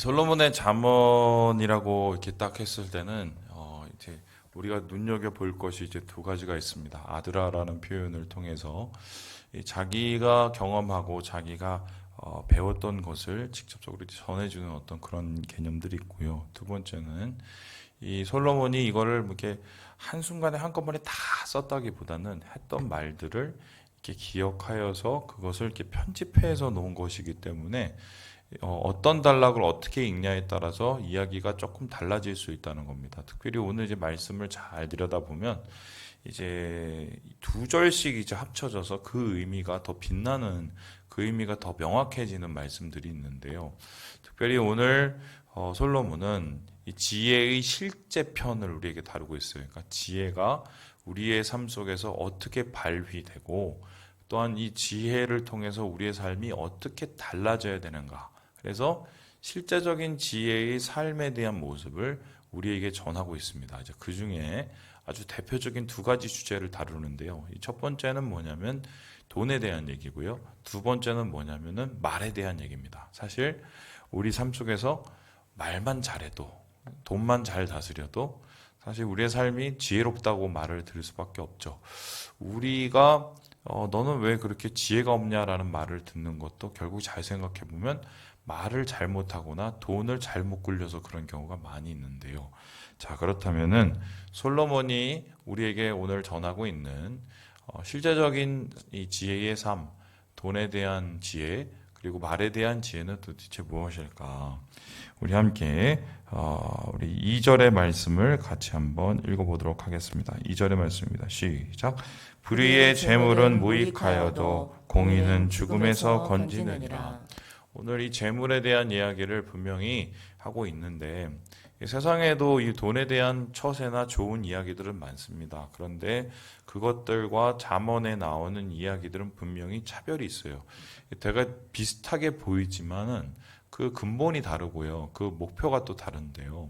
솔로몬의 잠언이라고 이렇게 딱 했을 때는 어 이제 우리가 눈여겨 볼 것이 이제 두 가지가 있습니다. 아드라라는 표현을 통해서 이 자기가 경험하고 자기가 어 배웠던 것을 직접적으로 전해주는 어떤 그런 개념들이 있고요. 두 번째는 이 솔로몬이 이거를 뭐 이렇게 한 순간에 한꺼번에 다 썼다기보다는 했던 말들을 이렇게 기억하여서 그것을 이렇게 편집해서 놓은 것이기 때문에 어, 어떤 단락을 어떻게 읽냐에 따라서 이야기가 조금 달라질 수 있다는 겁니다. 특별히 오늘 이제 말씀을 잘 들여다보면 이제 두 절씩 이제 합쳐져서 그 의미가 더 빛나는 그 의미가 더 명확해지는 말씀들이 있는데요. 특별히 오늘 어, 솔로몬은 이 지혜의 실제 편을 우리에게 다루고 있어요. 그러니까 지혜가 우리의 삶 속에서 어떻게 발휘되고 또한 이 지혜를 통해서 우리의 삶이 어떻게 달라져야 되는가. 그래서 실제적인 지혜의 삶에 대한 모습을 우리에게 전하고 있습니다. 이제 그 중에 아주 대표적인 두 가지 주제를 다루는데요. 이첫 번째는 뭐냐면 돈에 대한 얘기고요. 두 번째는 뭐냐면은 말에 대한 얘기입니다. 사실 우리 삶 속에서 말만 잘해도 돈만 잘 다스려도 사실 우리의 삶이 지혜롭다고 말을 들을 수밖에 없죠. 우리가 어, 너는 왜 그렇게 지혜가 없냐라는 말을 듣는 것도 결국 잘 생각해 보면 말을 잘못하거나 돈을 잘못 굴려서 그런 경우가 많이 있는데요. 자, 그렇다면은 솔로몬이 우리에게 오늘 전하고 있는 어, 실제적인 이 지혜의 삶, 돈에 대한 지혜, 그리고 말에 대한 지혜는 도대체 무엇일까? 우리 함께 어, 우리 2절의 말씀을 같이 한번 읽어보도록 하겠습니다. 2절의 말씀입니다. 시작. 불의의 재물은 무익하여도 공의는 죽음에서 건지느니라. 오늘 이 재물에 대한 이야기를 분명히 하고 있는데 이 세상에도 이 돈에 대한 처세나 좋은 이야기들은 많습니다. 그런데 그것들과 잠언에 나오는 이야기들은 분명히 차별이 있어요. 대가 비슷하게 보이지만은 그 근본이 다르고요. 그 목표가 또 다른데요.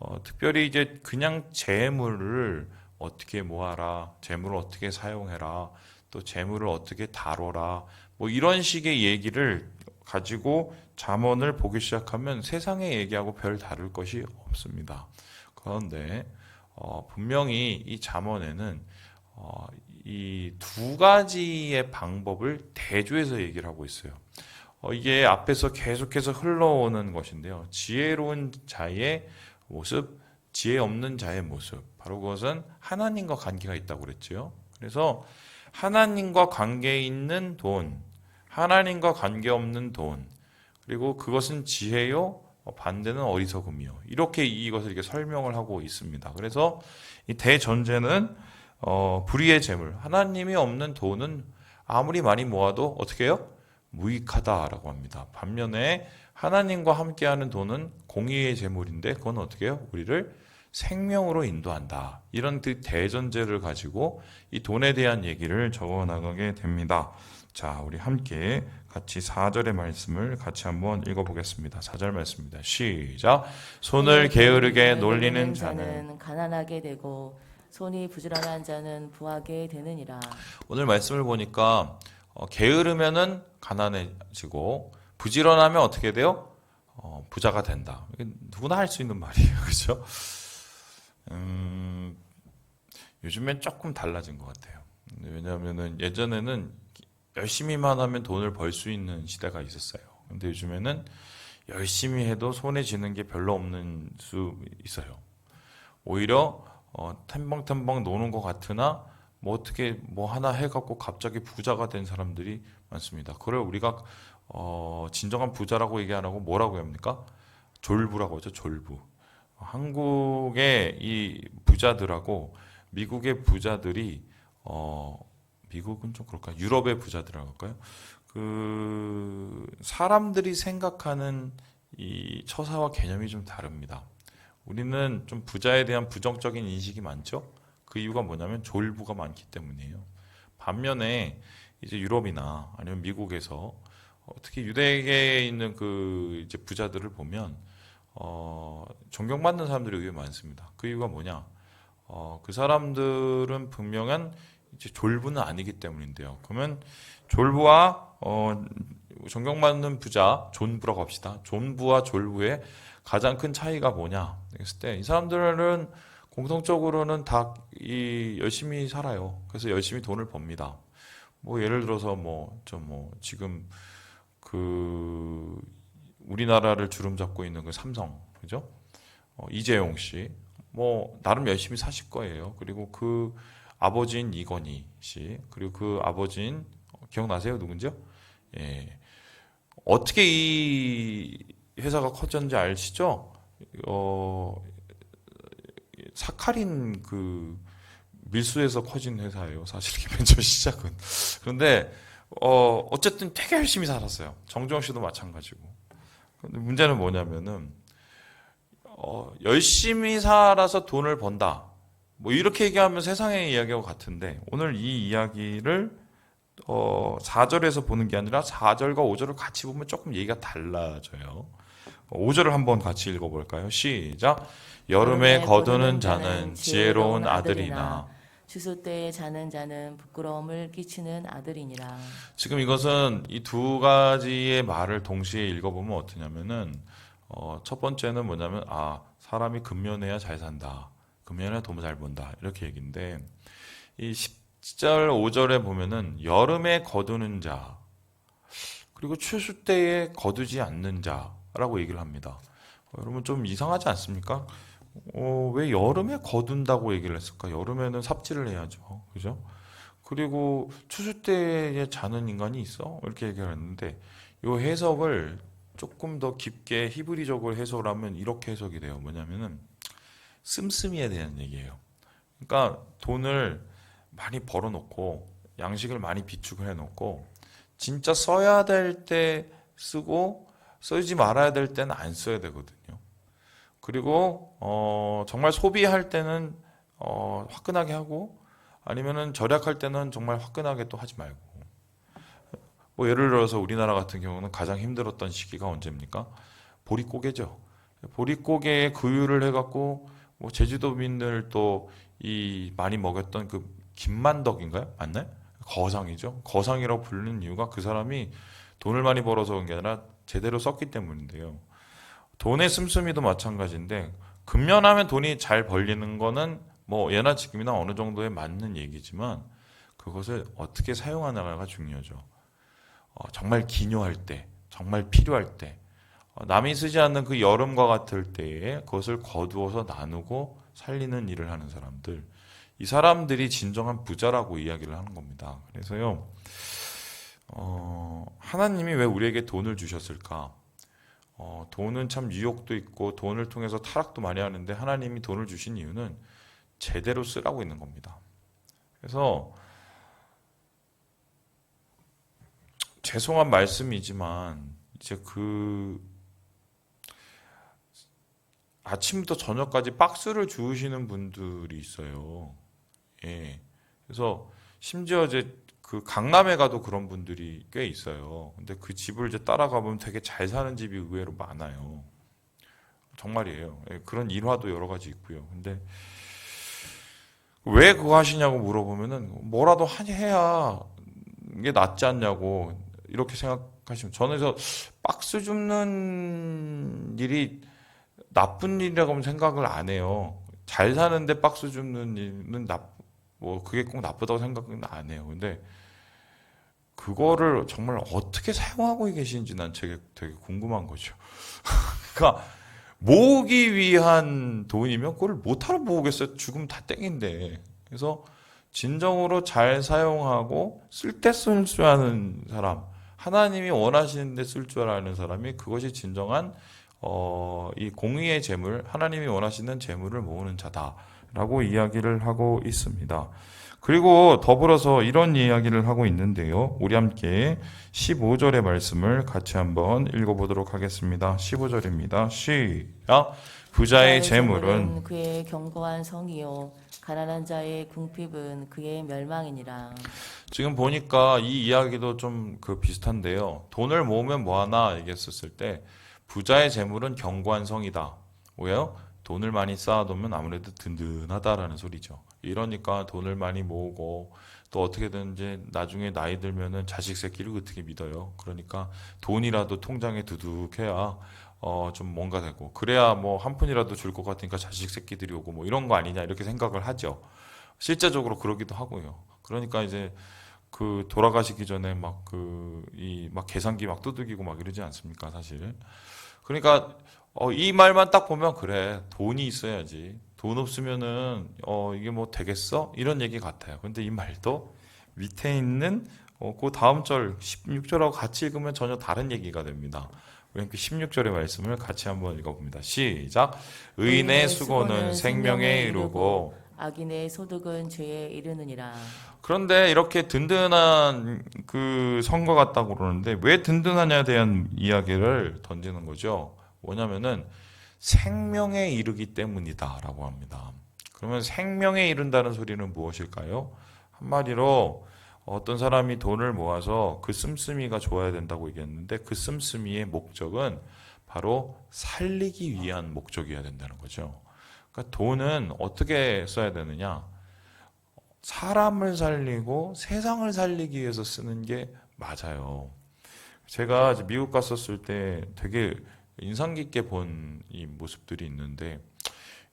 어, 특별히 이제 그냥 재물을 어떻게 모아라, 재물을 어떻게 사용해라, 또 재물을 어떻게 다뤄라, 뭐 이런 식의 얘기를 가지고 잠언을 보기 시작하면 세상의 얘기하고 별 다를 것이 없습니다. 그런데 어, 분명히 이 잠언에는 어, 이두 가지의 방법을 대조해서 얘기를 하고 있어요. 어, 이게 앞에서 계속해서 흘러오는 것인데요. 지혜로운 자의 모습, 지혜 없는 자의 모습. 바로 그것은 하나님과 관계가 있다고 그랬죠. 그래서 하나님과 관계 있는 돈, 하나님과 관계없는 돈, 그리고 그것은 지혜요, 어, 반대는 어리석음이요. 이렇게 이것을 이렇게 설명을 하고 있습니다. 그래서 이 대전제는 어, 불의의 재물, 하나님이 없는 돈은 아무리 많이 모아도 어떻게 해요? 무익하다라고 합니다. 반면에 하나님과 함께하는 돈은 공의의 재물인데 그건 어떻게 해요? 우리를 생명으로 인도한다. 이런 그 대전제를 가지고 이 돈에 대한 얘기를 적어 나가게 됩니다. 자, 우리 함께 같이 4절의 말씀을 같이 한번 읽어보겠습니다. 4절 말씀입니다. 시작. 손을 게으르게 놀리는 자는 가난하게 되고 손이 부지런한 자는 부하게 되느니라. 오늘 말씀을 보니까 어, 게으르면은 가난해지고 부지런하면 어떻게 돼요? 어, 부자가 된다. 누구나 할 수 있는 말이에요, 그렇죠? 음, 요즘엔 조금 달라진 것 같아요. 왜냐하면은 예전에는 열심히만 하면 돈을 벌 수 있는 시대가 있었어요. 근데 요즘에는 열심히 해도 손에 쥐는 게 별로 없는 수 있어요. 오히려 어, 템벙템벙 노는 것 같으나 뭐 어떻게 뭐 하나 해갖고 갑자기 부자가 된 사람들이 많습니다. 그걸 우리가 어, 진정한 부자라고 얘기 안 하고 뭐라고 합니까? 졸부라고 하죠. 졸부. 한국의 이 부자들하고 미국의 부자들이 어, 미국은 좀 그럴까? 유럽의 부자들이라고 할까요? 그 사람들이 생각하는 이 처사와 개념이 좀 다릅니다. 우리는 좀 부자에 대한 부정적인 인식이 많죠. 그 이유가 뭐냐면 졸부가 많기 때문이에요. 반면에 이제 유럽이나 아니면 미국에서 어, 특히 유대계에 있는 그 이제 부자들을 보면 어, 존경받는 사람들이 의외 많습니다. 그 이유가 뭐냐? 어, 그 사람들은 분명한 졸부는 아니기 때문인데요. 그러면 졸부와 어, 존경받는 부자, 존부라고 합시다. 존부와 졸부의 가장 큰 차이가 뭐냐? 했을 때 이 사람들은 공통적으로는 다 이 열심히 살아요. 그래서 열심히 돈을 법니다. 뭐 예를 들어서 뭐좀뭐 지금 그 우리나라를 주름 잡고 있는 그 삼성 그죠? 어, 이재용 씨 뭐 나름 열심히 사실 거예요. 그리고 그 아버지인 이건희 씨 그리고 그 아버지인 어, 기억나세요 누군지요? 예 어떻게 이 회사가 커졌는지 아시죠? 어 사카린 그 밀수에서 커진 회사예요. 사실 벤처 시작은. 그런데 어 어쨌든 되게 열심히 살았어요. 정주영 씨도 마찬가지고. 근데 문제는 뭐냐면은 어 열심히 살아서 돈을 번다. 뭐 이렇게 얘기하면 세상의 이야기와 같은데 오늘 이 이야기를 어 4절에서 보는 게 아니라 4절과 5절을 같이 보면 조금 얘기가 달라져요. 5절을 한번 같이 읽어 볼까요? 시작. 여름에 거두는 자는 지혜로운 아들이나 추수 때에 자는 자는 부끄러움을 끼치는 아들이니라. 지금 이것은 이 두 가지의 말을 동시에 읽어보면 어떠냐면은 어, 첫 번째는 뭐냐면 아 사람이 근면해야 잘 산다 근면해야 돈잘 번다 이렇게 얘기인데 이 10절 5절에 보면은 여름에 거두는 자 그리고 추수 때에 거두지 않는 자라고 얘기를 합니다 어, 여러분 좀 이상하지 않습니까? 어, 왜 여름에 거둔다고 얘기를 했을까? 여름에는 삽질을 해야죠 그죠? 그리고 추수 때에 자는 인간이 있어? 이렇게 얘기를 했는데 이 해석을 조금 더 깊게 히브리적으로 해석을 하면 이렇게 해석이 돼요. 뭐냐면은 씀씀이에 대한 얘기예요. 그러니까 돈을 많이 벌어놓고 양식을 많이 비축을 해놓고 진짜 써야 될 때 쓰고 쓰지 말아야 될 때는 안 써야 되거든요. 그리고 어, 정말 소비할 때는 어, 화끈하게 하고 아니면은 절약할 때는 정말 화끈하게 또 하지 말고. 뭐 예를 들어서 우리나라 같은 경우는 가장 힘들었던 시기가 언제입니까? 보릿고개죠. 보릿고개에 구유를 해갖고 뭐 제주도민들 또 이 많이 먹였던 그 김만덕인가요? 맞나요? 거상이죠. 거상이라고 부르는 이유가 그 사람이 돈을 많이 벌어서 온 게 아니라 제대로 썼기 때문인데요. 돈의 씀씀이도 마찬가지인데 근면하면 돈이 잘 벌리는 거는 뭐 예나 지금이나 어느 정도에 맞는 얘기지만 그것을 어떻게 사용하느냐가 중요하죠. 어, 정말 기묘할 때, 정말 필요할 때, 어, 남이 쓰지 않는 그 여름과 같을 때에 그것을 거두어서 나누고 살리는 일을 하는 사람들, 이 사람들이 진정한 부자라고 이야기를 하는 겁니다. 그래서요, 어, 하나님이 왜 우리에게 돈을 주셨을까? 어, 돈은 참 유혹도 있고 돈을 통해서 타락도 많이 하는데 하나님이 돈을 주신 이유는 제대로 쓰라고 있는 겁니다. 그래서 죄송한 말씀이지만 이제 그 아침부터 저녁까지 박스를 주우시는 분들이 있어요. 예. 그래서 심지어 이제 그 강남에 가도 그런 분들이 꽤 있어요. 근데 그 집을 이제 따라가 보면 되게 잘 사는 집이 의외로 많아요. 정말이에요. 예, 그런 일화도 여러 가지 있고요. 근데 왜 그거 하시냐고 물어보면은 뭐라도 해야 이게 낫지 않냐고 이렇게 생각하시면 저는 그래서 박스 줍는 일이 나쁜 일이라고 생각을 안 해요. 잘 사는데 박스 줍는 일은 나, 뭐 그게 꼭 나쁘다고 생각은 안 해요. 근데 그거를 정말 어떻게 사용하고 계신지 난 되게, 되게 궁금한 거죠. 그러니까 모으기 위한 돈이면 그걸 못하러 모으겠어요. 죽으면 다 땡인데. 그래서 진정으로 잘 사용하고 쓸 때 쓸 줄 아는 사람, 하나님이 원하시는데 쓸 줄 아는 사람이 그것이 진정한 어, 이 공의의 재물, 하나님이 원하시는 재물을 모으는 자다라고 이야기를 하고 있습니다. 그리고 더불어서 이런 이야기를 하고 있는데요. 우리 함께 15절의 말씀을 같이 한번 읽어보도록 하겠습니다. 15절입니다. 시작. 부자의 재물은 그의 견고한 성이요 가난한 자의 궁핍은 그의 멸망이니라. 지금 보니까 이 이야기도 좀 그 비슷한데요. 돈을 모으면 뭐 하나 얘기했었을 때 부자의 재물은 견고한 성이다. 왜요? 돈을 많이 쌓아두면 아무래도 든든하다라는 소리죠. 이러니까 돈을 많이 모으고 또 어떻게든 이제 나중에 나이 들면은 자식 새끼를 어떻게 믿어요. 그러니까 돈이라도 통장에 두둑해야 어 좀 뭔가 되고 그래야 뭐 한 푼이라도 줄 것 같으니까 자식 새끼들이 오고 뭐 이런 거 아니냐 이렇게 생각을 하죠. 실제적으로 그러기도 하고요. 그러니까 이제 그 돌아가시기 전에 막 그 이 막 계산기 막 두들기고 막 이러지 않습니까, 사실. 그러니까 어, 이 말만 딱 보면 그래 돈이 있어야지 돈 없으면은 어 이게 뭐 되겠어 이런 얘기 같아요. 근데 이 말도 밑에 있는 어, 그 다음 절 16절하고 같이 읽으면 전혀 다른 얘기가 됩니다. 함께 16절의 말씀을 같이 한번 읽어봅니다. 시작. 의인의 수고는 생명에 이르고 악인의 소득은 죄에 이르느니라. 그런데 이렇게 든든한 그 성과 같다고 그러는데 왜 든든하냐에 대한 이야기를 던지는 거죠. 뭐냐면은 생명에 이르기 때문이다라고 합니다. 그러면 생명에 이른다는 소리는 무엇일까요? 한마디로 어떤 사람이 돈을 모아서 그 씀씀이가 좋아야 된다고 얘기했는데 그 씀씀이의 목적은 바로 살리기 위한 목적이어야 된다는 거죠. 그러니까 돈은 어떻게 써야 되느냐? 사람을 살리고 세상을 살리기 위해서 쓰는 게 맞아요. 제가 미국 갔었을 때 되게 인상 깊게 본 이 모습들이 있는데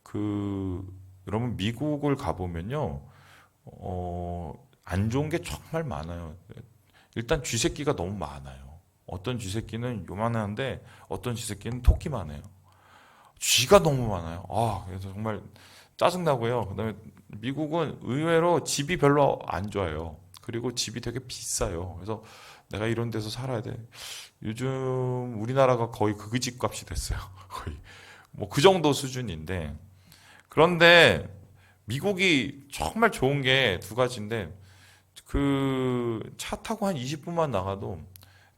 그 여러분 미국을 가보면요 어, 안 좋은 게 정말 많아요. 일단 쥐새끼가 너무 많아요. 어떤 쥐새끼는 요만한데 어떤 쥐새끼는 토끼만 해요. 쥐가 너무 많아요. 아, 그래서 정말 짜증나고요. 그다음에 미국은 의외로 집이 별로 안 좋아요. 그리고 집이 되게 비싸요. 그래서 내가 이런 데서 살아야 돼. 요즘 우리나라가 거의 그 집 값이 됐어요. 거의 뭐 그 정도 수준인데 그런데 미국이 정말 좋은 게 두 가지인데 그 차 타고 한 20분만 나가도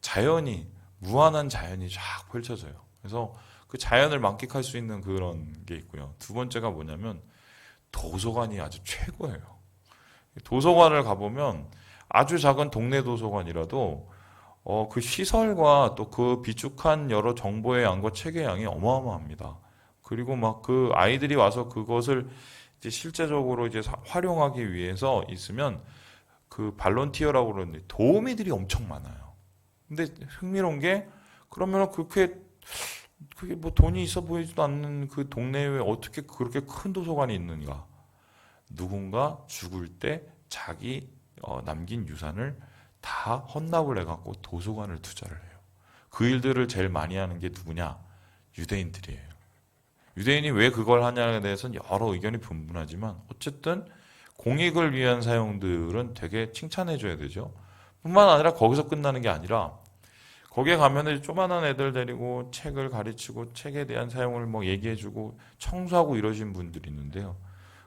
자연이 무한한 자연이 쫙 펼쳐져요. 그래서 그 자연을 만끽할 수 있는 그런 게 있고요. 두 번째가 뭐냐면 도서관이 아주 최고예요. 도서관을 가보면 아주 작은 동네 도서관이라도 어, 그 시설과 또 그 비축한 여러 정보의 양과 책의 양이 어마어마합니다. 그리고 막 그 아이들이 와서 그것을 이제 실제적으로 이제 사- 활용하기 위해서 있으면 그 발론티어라고 그러는데 도우미들이 엄청 많아요. 근데 흥미로운 게 그러면 그렇게 그게 뭐 돈이 있어 보이지도 않는 그 동네에 어떻게 그렇게 큰 도서관이 있는가? 누군가 죽을 때 자기 어, 남긴 유산을 다 헌납을 해갖고 도서관을 투자를 해요. 그 일들을 제일 많이 하는 게 누구냐? 유대인들이에요. 유대인이 왜 그걸 하냐에 대해서는 여러 의견이 분분하지만 어쨌든 공익을 위한 사용들은 되게 칭찬해줘야 되죠. 뿐만 아니라 거기서 끝나는 게 아니라 거기에 가면은 조만한 애들 데리고 책을 가르치고 책에 대한 사용을 뭐 얘기해주고 청소하고 이러신 분들이 있는데요.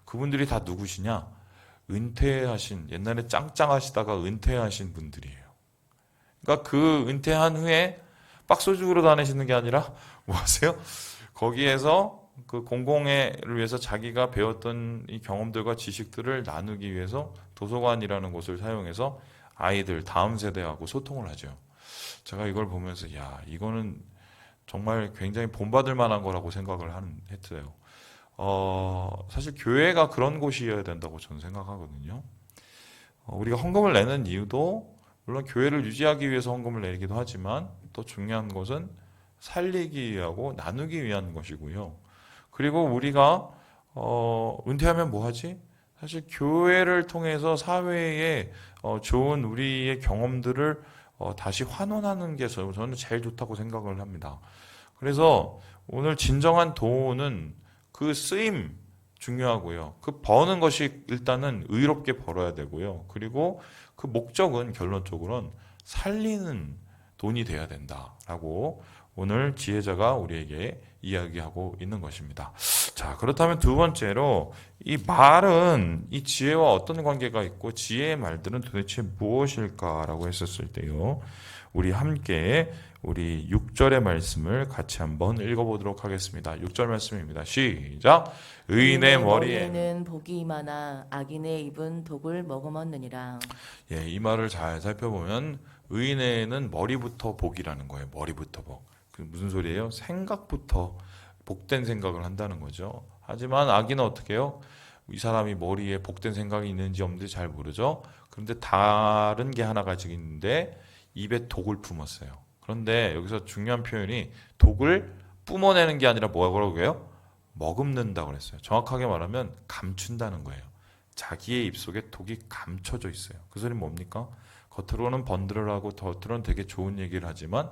그분들이 다 누구시냐? 은퇴하신 옛날에 짱짱하시다가 은퇴하신 분들이에요. 그러니까 그 은퇴한 후에 빡소죽으로 다니시는 게 아니라 뭐 하세요? 거기에서 그 공공회를 위해서 자기가 배웠던 이 경험들과 지식들을 나누기 위해서 도서관이라는 곳을 사용해서 아이들 다음 세대하고 소통을 하죠. 제가 이걸 보면서 야 이거는 정말 굉장히 본받을 만한 거라고 생각을 한, 했어요. 어, 사실 교회가 그런 곳이어야 된다고 저는 생각하거든요. 어, 우리가 헌금을 내는 이유도 물론 교회를 유지하기 위해서 헌금을 내기도 하지만 또 중요한 것은 살리기 위하고 나누기 위한 것이고요. 그리고 우리가 어, 은퇴하면 뭐 하지? 사실 교회를 통해서 사회에 어, 좋은 우리의 경험들을 어, 다시 환원하는 게 저- 저는 제일 좋다고 생각을 합니다. 그래서 오늘 진정한 돈은 그 쓰임 중요하고요. 그 버는 것이 일단은 의롭게 벌어야 되고요. 그리고 그 목적은 결론적으로는 살리는 돈이 돼야 된다라고 오늘 지혜자가 우리에게 이야기하고 있는 것입니다. 자, 그렇다면 두 번째로 이 말은 이 지혜와 어떤 관계가 있고 지혜의 말들은 도대체 무엇일까라고 했었을 때요. 우리 함께 우리 6절의 말씀을 같이 한번 읽어보도록 하겠습니다. 6절 말씀입니다. 시작. 의인의 머리에 는 복이 많아 악인의 입은 독을 머금었느니라. 예, 이 말을 잘 살펴보면 의인에는 머리부터 복이라는 거예요. 머리부터 복. 그 무슨 소리예요? 생각부터 복된 생각을 한다는 거죠. 하지만 아기는 어떻게 해요? 이 사람이 머리에 복된 생각이 있는지 없는지 잘 모르죠. 그런데 다른 게 하나 가지고 있는데 입에 독을 품었어요. 그런데 여기서 중요한 표현이 독을 뿜어내는 게 아니라 뭐라고 해요? 머금는다고 그랬어요. 정확하게 말하면 감춘다는 거예요. 자기의 입속에 독이 감춰져 있어요. 그 소리 뭡니까? 겉으로는 번들어하고 겉으로는 되게 좋은 얘기를 하지만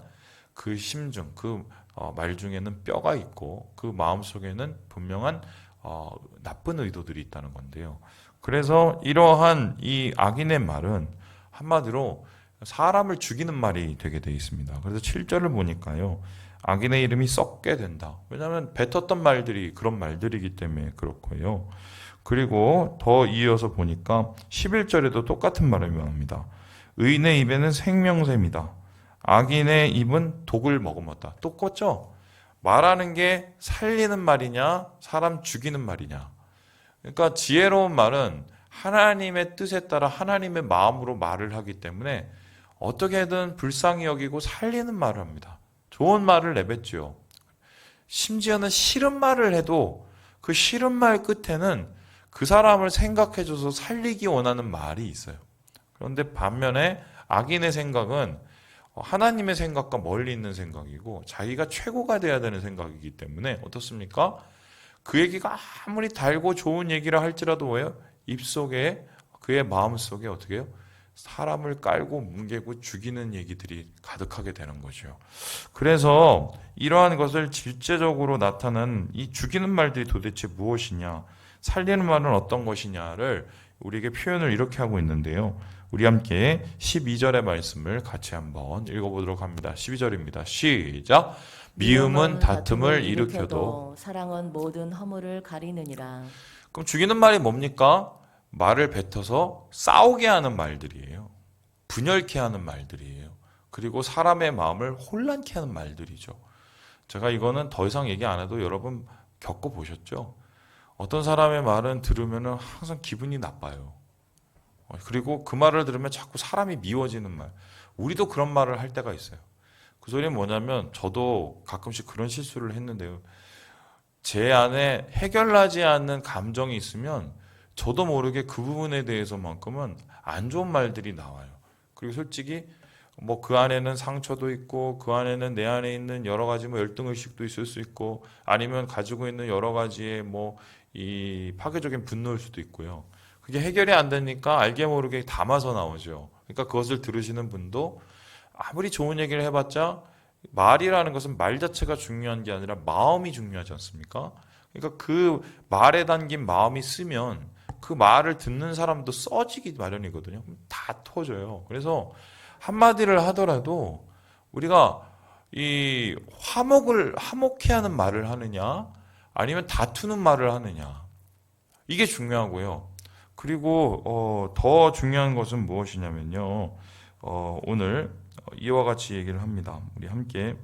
그 심중, 그 어, 말 중에는 뼈가 있고 그 마음 속에는 분명한 어, 나쁜 의도들이 있다는 건데요. 그래서 이러한 이 악인의 말은 한마디로 사람을 죽이는 말이 되게 돼 있습니다. 그래서 7절을 보니까요. 악인의 이름이 썩게 된다. 왜냐하면 뱉었던 말들이 그런 말들이기 때문에 그렇고요. 그리고 더 이어서 보니까 11절에도 똑같은 말을 명합니다. 의인의 입에는 생명샘이다. 악인의 입은 독을 머금었다. 똑같죠? 말하는 게 살리는 말이냐, 사람 죽이는 말이냐. 그러니까 지혜로운 말은 하나님의 뜻에 따라 하나님의 마음으로 말을 하기 때문에 어떻게든 불쌍히 여기고 살리는 말을 합니다. 좋은 말을 내뱉지요. 심지어는 싫은 말을 해도 그 싫은 말 끝에는 그 사람을 생각해줘서 살리기 원하는 말이 있어요. 그런데 반면에 악인의 생각은 하나님의 생각과 멀리 있는 생각이고 자기가 최고가 돼야 되는 생각이기 때문에 어떻습니까? 그 얘기가 아무리 달고 좋은 얘기를 할지라도 뭐예요? 입속에 그의 마음속에 어떻게 해요? 사람을 깔고 뭉개고 죽이는 얘기들이 가득하게 되는 거죠. 그래서 이러한 것을 질제적으로 나타난 이 죽이는 말들이 도대체 무엇이냐, 살리는 말은 어떤 것이냐를 우리에게 표현을 이렇게 하고 있는데요. 우리 함께 12절의 말씀을 같이 한번 읽어보도록 합니다. 12절입니다. 시작. 미움은 다툼을 일으켜도 사랑은 모든 허물을 가리느니라. 그럼 죽이는 말이 뭡니까? 말을 뱉어서 싸우게 하는 말들이에요. 분열케 하는 말들이에요. 그리고 사람의 마음을 혼란케 하는 말들이죠. 제가 이거는 더 이상 얘기 안 해도 여러분 겪어보셨죠? 어떤 사람의 말은 들으면 항상 기분이 나빠요. 어, 그리고 그 말을 들으면 자꾸 사람이 미워지는 말. 우리도 그런 말을 할 때가 있어요. 그 소리는 뭐냐면 저도 가끔씩 그런 실수를 했는데요. 제 안에 해결나지 않는 감정이 있으면 저도 모르게 그 부분에 대해서만큼은 안 좋은 말들이 나와요. 그리고 솔직히 뭐 그 안에는 상처도 있고 그 안에는 내 안에 있는 여러 가지 뭐 열등 의식도 있을 수 있고 아니면 가지고 있는 여러 가지의 뭐 이 파괴적인 분노일 수도 있고요. 그게 해결이 안 되니까 알게 모르게 담아서 나오죠. 그러니까 그것을 들으시는 분도 아무리 좋은 얘기를 해봤자 말이라는 것은 말 자체가 중요한 게 아니라 마음이 중요하지 않습니까? 그러니까 그 말에 담긴 마음이 쓰면 그 말을 듣는 사람도 써지기 마련이거든요. 다 터져요. 그래서 한마디를 하더라도 우리가 이 화목을 화목해 하는 말을 하느냐 아니면 다투는 말을 하느냐 이게 중요하고요. 그리고 어, 더 중요한 것은 무엇이냐면요. 어, 오늘 이와 같이 얘기를 합니다. 우리 함께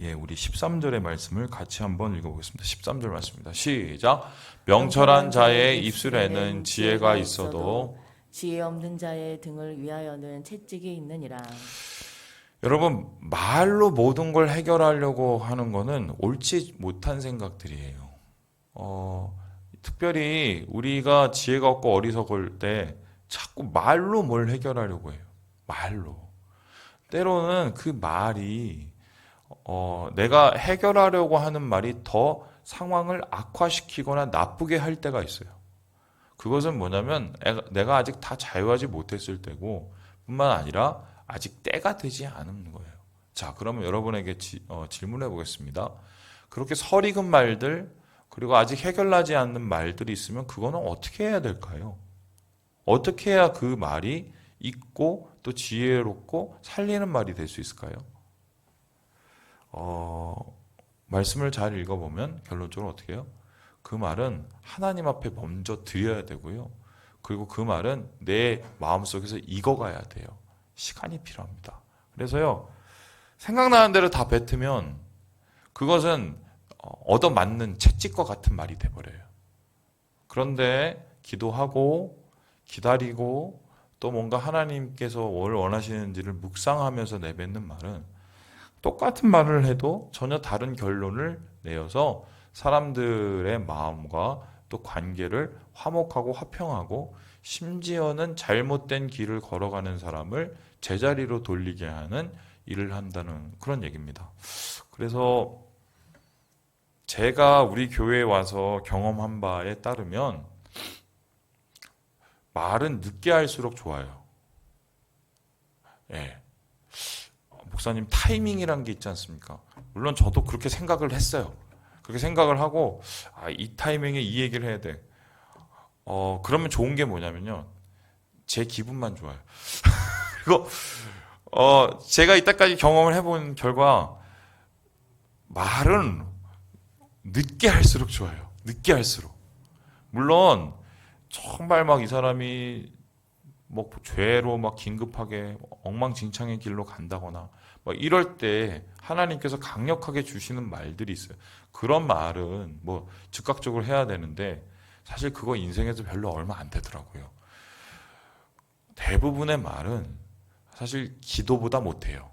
예, 우리 13절의 말씀을 같이 한번 읽어보겠습니다. 13절 말씀입니다. 시작. 명철한 자의 입술에는 지혜가 있어도 지혜 없는 자의 등을 위하여는 채찍이 있느니라. 여러분 말로 모든 걸 해결하려고 하는 거는 옳지 못한 생각들이에요. 어, 특별히 우리가 지혜가 없고 어리석을 때 자꾸 말로 뭘 해결하려고 해요. 말로. 때로는 그 말이 어, 내가 해결하려고 하는 말이 더 상황을 악화시키거나 나쁘게 할 때가 있어요. 그것은 뭐냐면 내가 아직 다 자유하지 못했을 때고 뿐만 아니라 아직 때가 되지 않은 거예요. 자, 그러면 여러분에게 지- 어, 질문해 보겠습니다. 그렇게 설익은 말들 그리고 아직 해결나지 않는 말들이 있으면 그거는 어떻게 해야 될까요? 어떻게 해야 그 말이 있고 또 지혜롭고 살리는 말이 될 수 있을까요? 어, 말씀을 잘 읽어보면 결론적으로 어떻게 해요? 그 말은 하나님 앞에 먼저 드려야 되고요. 그리고 그 말은 내 마음속에서 익어가야 돼요. 시간이 필요합니다. 그래서요, 생각나는 대로 다 뱉으면 그것은 어, 얻어맞는 채찍과 같은 말이 돼버려요. 그런데 기도하고 기다리고 또 뭔가 하나님께서 뭘 원하시는지를 묵상하면서 내뱉는 말은 똑같은 말을 해도 전혀 다른 결론을 내어서 사람들의 마음과 또 관계를 화목하고 화평하고 심지어는 잘못된 길을 걸어가는 사람을 제자리로 돌리게 하는 일을 한다는 그런 얘기입니다. 그래서 제가 우리 교회에 와서 경험한 바에 따르면 말은 늦게 할수록 좋아요. 예. 목사님 타이밍이란 게 있지 않습니까? 물론 저도 그렇게 생각을 했어요. 그렇게 생각을 하고 아, 이 타이밍에 이 얘기를 해야 돼. 어, 그러면 좋은 게 뭐냐면요. 제 기분만 좋아요. 그리고 어, 제가 이때까지 경험을 해본 결과 말은 늦게 할수록 좋아요. 늦게 할수록. 물론 정말 막 이 사람이 뭐 죄로 막 긴급하게 엉망진창의 길로 간다거나 막 이럴 때 하나님께서 강력하게 주시는 말들이 있어요. 그런 말은 뭐 즉각적으로 해야 되는데 사실 그거 인생에서 별로 얼마 안 되더라고요. 대부분의 말은 사실 기도보다 못해요.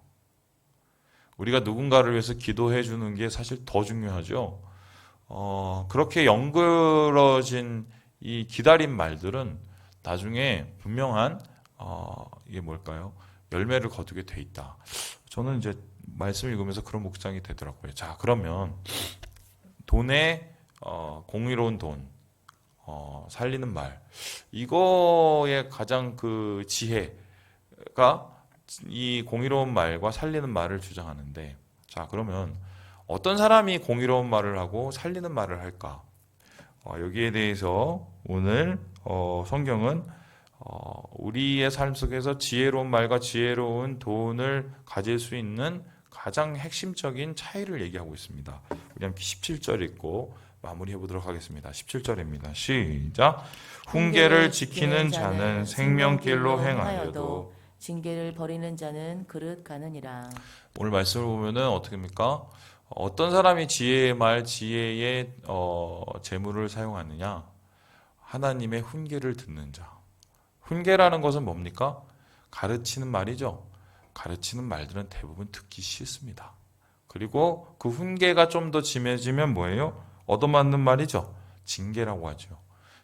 우리가 누군가를 위해서 기도해 주는 게 사실 더 중요하죠. 어, 그렇게 연그러진 이 기다린 말들은 나중에 분명한 어, 이게 뭘까요? 열매를 거두게 돼 있다. 저는 이제 말씀 읽으면서 그런 묵상이 되더라고요. 자, 그러면 돈에 어, 공의로운 돈, 어, 살리는 말 이거의 가장 그 지혜가 이 공의로운 말과 살리는 말을 주장하는데 자 그러면 어떤 사람이 공의로운 말을 하고 살리는 말을 할까? 어, 여기에 대해서 오늘 어, 성경은 어, 우리의 삶 속에서 지혜로운 말과 지혜로운 돈을 가질 수 있는 가장 핵심적인 차이를 얘기하고 있습니다. 우리 함께 17절 읽고 마무리해 보도록 하겠습니다. 17절입니다. 시작. 훈계를 지키는 자는 생명길로 행하여도 징계를 버리는 자는 그릇 가느니라. 오늘 말씀을 보면은 어떻게입니까? 어떤 사람이 지혜의 말, 지혜의 어, 재물을 사용하느냐? 하나님의 훈계를 듣는 자. 훈계라는 것은 뭡니까? 가르치는 말이죠. 가르치는 말들은 대부분 듣기 싫습니다. 그리고 그 훈계가 좀 더 심해지면 뭐예요? 얻어맞는 말이죠. 징계라고 하죠.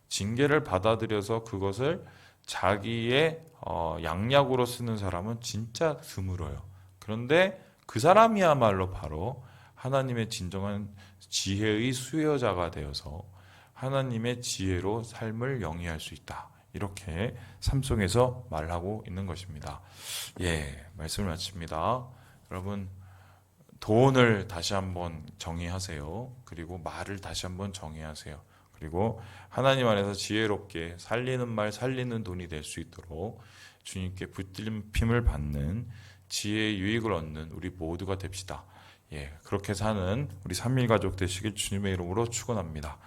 징계를 받아들여서 그것을 자기의 어, 양약으로 쓰는 사람은 진짜 드물어요. 그런데 그 사람이야말로 바로 하나님의 진정한 지혜의 수여자가 되어서 하나님의 지혜로 삶을 영위할 수 있다. 이렇게 삶 속에서 말하고 있는 것입니다. 예, 말씀을 마칩니다. 여러분, 돈을 다시 한번 정의하세요. 그리고 말을 다시 한번 정의하세요. 그리고 하나님 안에서 지혜롭게 살리는 말, 살리는 돈이 될 수 있도록 주님께 붙들림을 받는 지혜의 유익을 얻는 우리 모두가 됩시다. 예, 그렇게 사는 우리 삼일 가족 되시길 주님의 이름으로 축원합니다.